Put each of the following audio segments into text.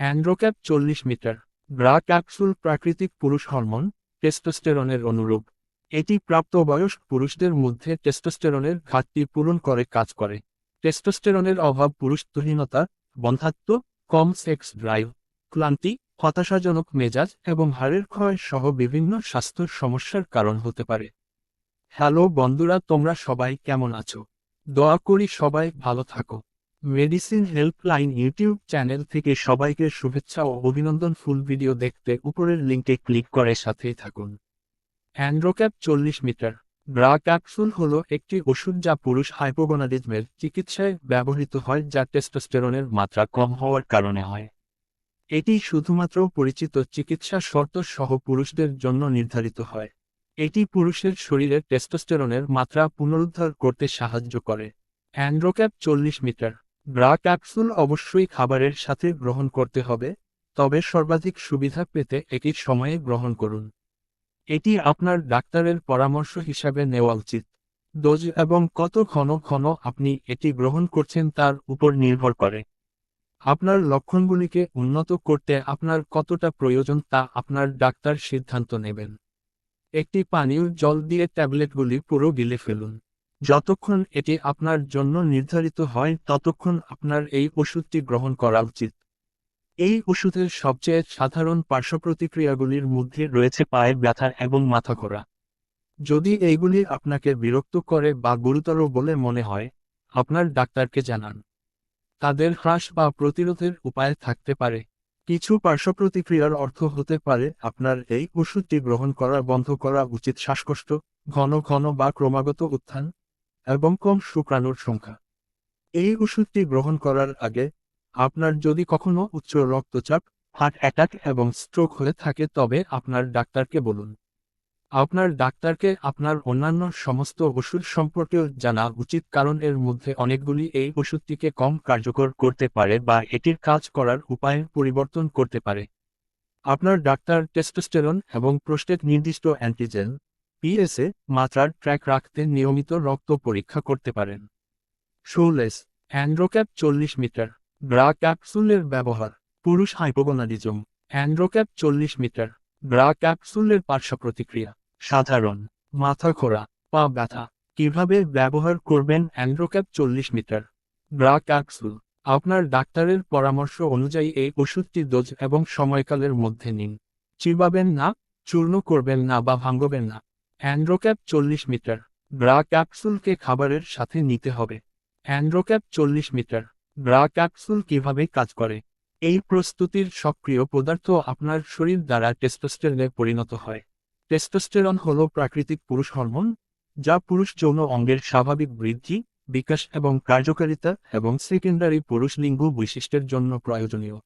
অ্যান্ড্রোক্যাপ চল্লিশ metre bra capsule প্রাকৃতিক পুরুষ হরমোন, টেস্টোস্টেরনের অনুরূপ। এটি প্রাপ্তবয়স্ক পুরুষদের মধ্যে টেস্টোস্টেরনের ঘাটতি পূরণ করে, কাজ করে। টেস্টোস্টেরনের অভাব পুরুষ পুরুষত্বহীনতা বন্ধাত্ব কম সেক্স ড্রাইভ, ক্লান্তি, হতাশাজনক মেজাজ এবং হাড়ের ক্ষয় সহ বিভিন্ন স্বাস্থ্য সমস্যার কারণ হতে পারে। হ্যালো বন্ধুরা, তোমরা সবাই কেমন আছো? দোয়া করি সবাই ভালো থাকো। মেডিসিন হেল্পলাইন ইউটিউব চ্যানেল থেকে সবাইকে শুভেচ্ছা ও অভিনন্দন। ফুল ভিডিও দেখতে উপরের লিঙ্কে ক্লিক করে সাথেই থাকুন। অ্যান্ড্রোক্যাপ চল্লিশ মিটার। ব্রা ক্যাপসুল হল একটি ওষুধ যা পুরুষ হাইপোগোনাডিজমের চিকিৎসায় ব্যবহৃত হয় যা টেস্টোস্টেরনের মাত্রা কম হওয়ার কারণে হয়। এটি শুধুমাত্র পরিচিত চিকিৎসা শর্ত সহ পুরুষদের জন্য নির্ধারিত হয়। এটি পুরুষের শরীরে টেস্টোস্টেরনের মাত্রা পুনরুদ্ধার করতে সাহায্য করে। অ্যান্ড্রোক্যাপ চল্লিশ মিটার। ব্রা ক্যাপসুল অবশ্যই খাবারের সাথে গ্রহণ করতে হবে, তবে সর্বাধিক সুবিধা পেতে এটির সময়ে গ্রহণ করুন। এটি আপনার ডাক্তারের পরামর্শ হিসাবে নেওয়া উচিত। ডোজ এবং কত ঘন ঘন আপনি এটি গ্রহণ করছেন তার উপর নির্ভর করে। আপনার লক্ষণগুলিকে উন্নত করতে আপনার কতটা প্রয়োজন তা আপনার ডাক্তার সিদ্ধান্ত নেবেন। একটি পানীয় জল দিয়ে ট্যাবলেটগুলি পুরো গিলে ফেলুন। যতক্ষণ এটি আপনার জন্য নির্ধারিত হয়, ততক্ষণ আপনার এই ওষুধটি গ্রহণ করা উচিত। এই ওষুধের সবচেয়ে সাধারণ পার্শ্বপ্রতিক্রিয়াগুলির মধ্যে রয়েছে পায়ের ব্যথা এবং মাথা ঘোরা। যদি এইগুলি আপনাকে বিরক্ত করে বা গুরুতর বলে মনে হয়, আপনার ডাক্তারকে জানান। তাদের হ্রাস বা প্রতিরোধের উপায় থাকতে পারে। কিছু পার্শ্বপ্রতিক্রিয়ার অর্থ হতে পারে, আপনার এই ওষুধটি গ্রহণ করা বন্ধ করা উচিত। শ্বাসকষ্ট, ঘন ঘন বা ক্রমাগত উত্থান এবং কম শুক্রাণুর সংখ্যা। এই ওষুধটি গ্রহণ করার আগে আপনার যদি কখনো উচ্চ রক্তচাপ হার্ট অ্যাটাক এবং স্ট্রোক হয়ে থাকে, তবে আপনার ডাক্তারকে বলুন। আপনার ডাক্তারকে আপনার অন্যান্য সমস্ত ওষুধ সম্পর্কেও জানা উচিত, কারণ এর মধ্যে অনেকগুলি এই ওষুধটিকে কম কার্যকর করতে পারে বা এটির কাজ করার উপায় পরিবর্তন করতে পারে। আপনার ডাক্তার টেস্টোস্টেরন এবং প্রোস্টেট নির্দিষ্ট অ্যান্টিজেন পিএসএ মাত্রার ট্র্যাক রাখতে নিয়মিত রক্ত পরীক্ষা করতে পারেন। শোলেস, অ্যান্ড্রোক্যাপ চল্লিশ মিটার ব্রা ক্যাপসুলের ব্যবহার, পুরুষ হাইপোগোনাডিজম অ্যান্ড্রোক্যাপ চল্লিশ মিটার ব্রা ক্যাপসুলের পার্শ্ব প্রতিক্রিয়া, সাধারণ, মাথা ঘোরা, পা ব্যথা, কীভাবে ব্যবহার করবেন অ্যান্ড্রোক্যাপ চল্লিশ মিটার? ব্রা ক্যাপসুল, আপনার ডাক্তারের পরামর্শ অনুযায়ী এই ওষুধটি ডোজ এবং সময়কালের মধ্যে নিন। চিবাবেন না, চূর্ণ করবেন না বা ভাঙ্গবেন না। অ্যান্ড্রোক্যাপ চল্লিশ মিটার। ব্রা ক্যাপসুলকে খাবারের সাথে নিতে হবে। অ্যান্ড্রোক্যাপ চল্লিশ মিটার। ব্রা ক্যাপসুল কীভাবে কাজ করে? এই প্রস্তুতির সক্রিয় পদার্থ আপনার শরীর দ্বারা টেস্টোস্টেরনে পরিণত হয়। টেস্টোস্টেরন হল প্রাকৃতিক পুরুষ হরমোন, যা পুরুষ যৌন অঙ্গের স্বাভাবিক বৃদ্ধি, বিকাশ এবং কার্যকারিতা এবং সেকেন্ডারি পুরুষ লিঙ্গ বৈশিষ্ট্যের জন্য প্রয়োজনীয়।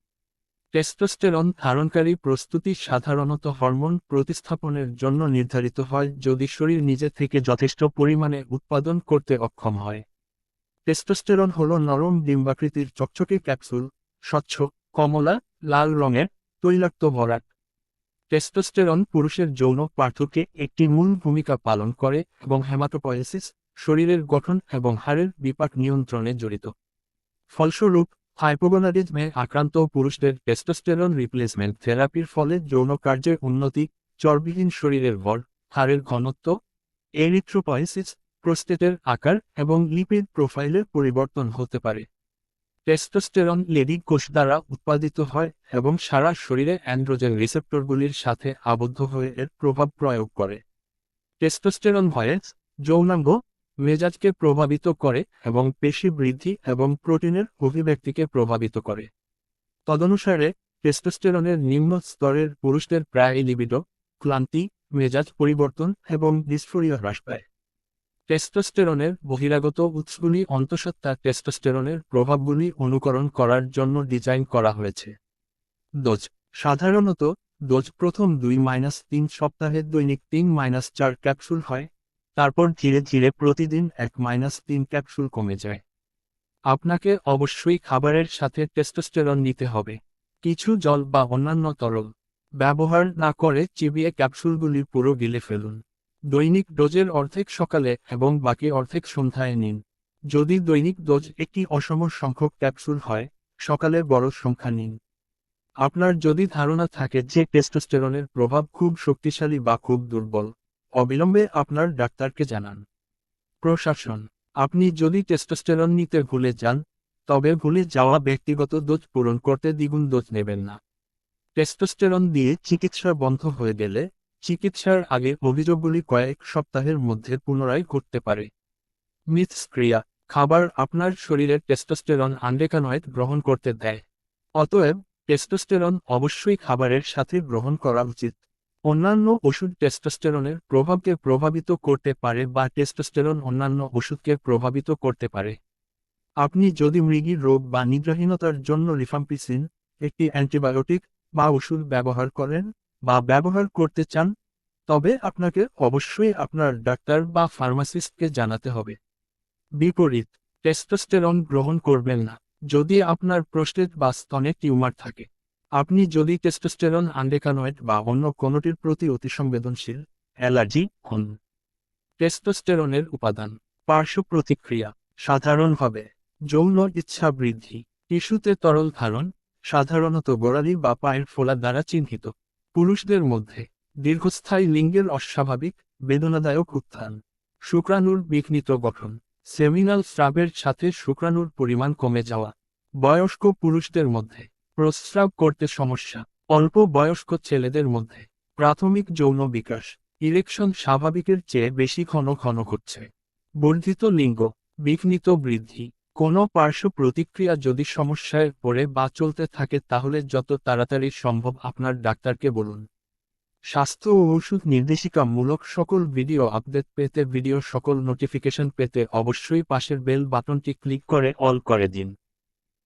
টেস্টোস্টেরন ধারণকারী প্রস্তুতি সাধারণত হরমোন প্রতিস্থাপনের জন্য নির্ধারিত হয় যদি শরীর নিজে থেকে যথেষ্ট পরিমাণে উৎপাদন করতে অক্ষম হয়। টেস্টোস্টেরন হল নরম ডিম্বাকৃতির চকচকে ক্যাপসুল, স্বচ্ছ, কমলা, লাল রঙের, তৈলাক্ত ভরাট। টেস্টোস্টেরন পুরুষের যৌন পার্থক্যে একটি মূল ভূমিকা পালন করে এবং হেমাটোপয়েসিস, শরীরের গঠন এবং হাড়ের বিপাক নিয়ন্ত্রণে জড়িত। ফলস্বরূপ হাইপোগোনাডিজমে আক্রান্ত পুরুষদের টেস্টোস্টেরন রিপ্লেসমেন্ট থেরাপির ফলে যৌন কার্যের উন্নতি, চর্বিহীন শরীরের ভর হাড়ের ঘনত্ব এরিথ্রোপয়েসিস প্রোস্টেটের আকার এবং লিপিড প্রোফাইলের পরিবর্তন হতে পারে। টেস্টোস্টেরন লেডি কোষ দ্বারা উৎপাদিত হয় এবং সারা শরীরে অ্যান্ড্রোজেন রিসেপ্টরগুলির সাথে আবদ্ধ হয়ে এর প্রভাব প্রয়োগ করে। টেস্টোস্টেরন ভয়েস যৌনাঙ্গ মেজাজকে প্রভাবিত করে এবং পেশি বৃদ্ধি এবং প্রোটিনের অভিব্যক্তিকে প্রভাবিত করে। তদনুসারে টেস্টোস্টেরনের নিম্ন স্তরের পুরুষদের প্রায় লিবিডো ক্লান্তি, মেজাজ পরিবর্তন এবং ডিসফোরিয়া হ্রাস পায়। টেস্টোস্টেরনের বহিরাগত উৎসগুলি অন্তঃসত্ত্বা টেস্টোস্টেরনের প্রভাবগুলি অনুকরণ করার জন্য ডিজাইন করা হয়েছে। ডোজ সাধারণত ডোজ প্রথম দুই মাইনাস তিন সপ্তাহে দৈনিক তিন মাইনাস চার ক্যাপসুল হয় তারপর ধীরে ধীরে প্রতিদিন এক মাইনাস তিন ক্যাপসুল কমে যায়। আপনাকে অবশ্যই খাবারের সাথে টেস্টোস্টেরন নিতে হবে। কিছু জল বা অন্যান্য তরল ব্যবহার না করে চিবিয়ে ক্যাপসুলগুলি পুরো গিলে ফেলুন। দৈনিক ডোজের অর্ধেক সকালে এবং বাকি অর্ধেক সন্ধ্যায় নিন। যদি দৈনিক ডোজ একটি অসম সংখ্যক ক্যাপসুল হয়, সকালে বড় সংখ্যা নিন। আপনার যদি ধারণা থাকে যে টেস্টোস্টেরনের প্রভাব খুব শক্তিশালী বা খুব দুর্বল অবিলম্বে আপনার ডাক্তারকে জানান। প্রশাসন, আপনি যদি টেস্টোস্টেরন নিতে ভুলে যান, তবে ভুলে যাওয়া ব্যক্তিগত দোষ পূরণ করতে দ্বিগুণ দোষ নেবেন না। টেস্টোস্টেরন দিয়ে চিকিৎসা বন্ধ হয়ে গেলে চিকিৎসার আগে অভিযোগগুলি কয়েক সপ্তাহের মধ্যে পুনরায় ঘটতে পারে। মিথস্ক্রিয়া, খাবার আপনার শরীরের টেস্টোস্টেরন আন্ডেকানয়েড গ্রহণ করতে দেয়। অতএব টেস্টোস্টেরন অবশ্যই খাবারের সাথে গ্রহণ করা উচিত। অন্যান্য ওষুধ টেস্টোস্টেরনের প্রভাবকে প্রভাবিত করতে পারে বা টেস্টোস্টেরন অন্যান্য ওষুধকে প্রভাবিত করতে পারে। আপনি যদি মৃগীর রোগ বা নিদ্রাহীনতার জন্য রিফাম্পিসিন একটি অ্যান্টিবায়োটিক বা ওষুধ ব্যবহার করেন বা ব্যবহার করতে চান, তবে আপনাকে অবশ্যই আপনার ডাক্তার বা ফার্মাসিস্টকে জানাতে হবে। বিপরীত টেস্টোস্টেরন গ্রহণ করবেন না। যদি আপনার প্রস্টেট বা স্তনে টিউমার থাকে আপনি যদি টেস্টোস্টেরন আন্ডেকানয়েড বা অন্য কোনোটির প্রতি অতিসংবেদনশীল অ্যালার্জি হন। টেস্টোস্টেরনের উপাদান, পার্শ্ব প্রতিক্রিয়া, সাধারণভাবে যৌন ইচ্ছা বৃদ্ধি, টিস্যুতে তরল ধারণ, সাধারণত গোড়ালি বা পায়ের ফোলা দ্বারা চিহ্নিত। পুরুষদের মধ্যে দীর্ঘস্থায়ী লিঙ্গের অস্বাভাবিক, বেদনাদায়ক উত্থান। শুক্রাণুর বিঘ্নিত গঠন, সেমিনাল স্রাবের সাথে শুক্রাণুর পরিমাণ কমে যাওয়া। বয়স্ক পুরুষদের মধ্যে প্রস্রাব করতে সমস্যা। অল্প বয়স্ক ছেলেদের মধ্যে প্রাথমিক যৌন বিকাশ ইলেকশন স্বাভাবিকের চেয়ে বেশি ঘন ঘন ঘটছে। বর্ধিত লিঙ্গ, বিঘ্নিত বৃদ্ধি, কোনো পার্শ্ব প্রতিক্রিয়া যদি সমস্যায় পড়ে বা চলতে থাকে তাহলে যত তাড়াতাড়ি সম্ভব আপনার ডাক্তারকে বলুন। স্বাস্থ্য ও ওষুধ নির্দেশিকামূলক সকল ভিডিও আপডেট পেতে ভিডিও সকল নোটিফিকেশন পেতে অবশ্যই পাশের বেল বাটনটি ক্লিক করে অল করে দিন।